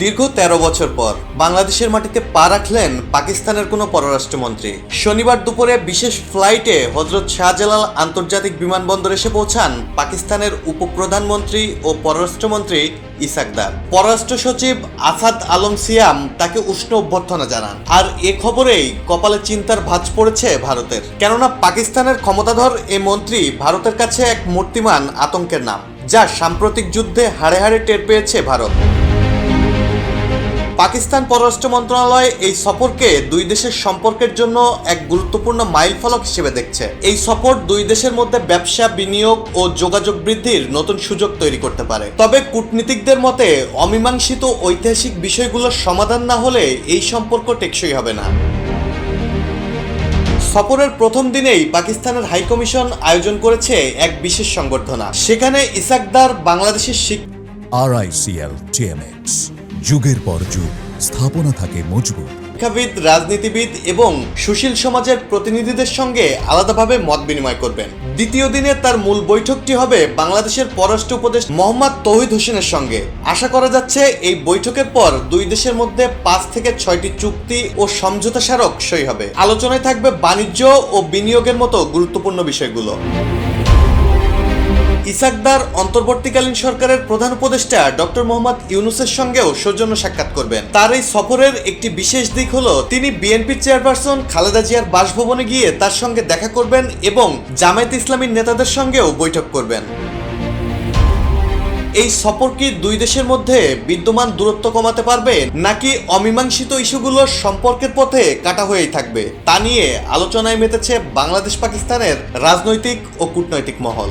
দীর্ঘ ১৩ বছর পর বাংলাদেশের মাটিতে পা রাখলেন পাকিস্তানের কোনো পররাষ্ট্রমন্ত্রী। শনিবার দুপুরে বিশেষ ফ্লাইটে হজরত শাহজালাল আন্তর্জাতিক বিমানবন্দর এসে পৌঁছান পাকিস্তানের উপপ্রধানমন্ত্রী ও পররাষ্ট্রমন্ত্রী ইসাকদার পররাষ্ট্র সচিব আসাদ আলম সিয়াম তাকে উষ্ণ অভ্যর্থনা জানান। আর এ খবরেই কপালে চিন্তার ভাঁজ পড়েছে ভারতের। কেননা পাকিস্তানের ক্ষমতাধর এ মন্ত্রী ভারতের কাছে এক মূর্তিমান আতঙ্কের নাম, যা সাম্প্রতিক যুদ্ধে হাড়ে হাড়ে টের পেয়েছে ভারত। পাকিস্তান পররাষ্ট্র মন্ত্রণালয় এই সফরকে দুই দেশের সম্পর্কের জন্য এক গুরুত্বপূর্ণ মাইলফলক হিসেবে দেখছে। এই সফর দুই দেশের মধ্যে ব্যবসা, বিনিয়োগ ও যোগাযোগ বৃদ্ধির নতুন সুযোগ তৈরি করতে পারে। তবে কূটনীতিকদের মতে, অমীমাংসিত ঐতিহাসিক বিষয়গুলোর সমাধান না হলে এই সম্পর্ক টেকসই হবে না। সফরের প্রথম দিনেই পাকিস্তানের হাইকমিশন আয়োজন করেছে এক বিশেষ সংবর্ধনা। সেখানে ইসাকদার বাংলাদেশের শিক আরআইসিএল টিএমএক্স যুগের পর যুগ, স্থাপনা থাকে মজবুত। শিক্ষাবিদ, রাজনীতিবিদ এবং সুশীল সমাজের প্রতিনিধিদের সঙ্গে আলাদাভাবে মত বিনিময় করবেন। দ্বিতীয় দিনে তার মূল বৈঠকটি হবে বাংলাদেশের পররাষ্ট্র উপদেশ মোহাম্মদ তৌহিদ হোসেনের সঙ্গে। আশা করা যাচ্ছে এই বৈঠকের পর দুই দেশের মধ্যে পাঁচ থেকে ছয়টি চুক্তি ও সমঝোতা স্মারক সই হবে। আলোচনায় থাকবে বাণিজ্য ও বিনিয়োগের মতো গুরুত্বপূর্ণ বিষয়গুলো। ইসাকদার অন্তর্বর্তীকালীন সরকারের প্রধান উপদেষ্টা ডক্টর মোহাম্মদ ইউনুসের সঙ্গেও সৌজন্য সাক্ষাৎ করবেন। তার এই সফরের একটি বিশেষ দিক হলো, তিনি বিএনপির চেয়ারপারসন খালেদা জিয়ার বাসভবনে গিয়ে তার সঙ্গে দেখা করবেন এবং জামায়াত ইসলামীর নেতাদের সঙ্গেও বৈঠক করবেন। এই সফর কি দুই দেশের মধ্যে বিদ্যমান দূরত্ব কমাতে পারবে, নাকি অমীমাংসিত ইস্যুগুলোর সম্পর্কের পথে কাটা হয়েই থাকবে? তা নিয়ে আলোচনায় মেতেছে বাংলাদেশ পাকিস্তানের রাজনৈতিক ও কূটনৈতিক মহল।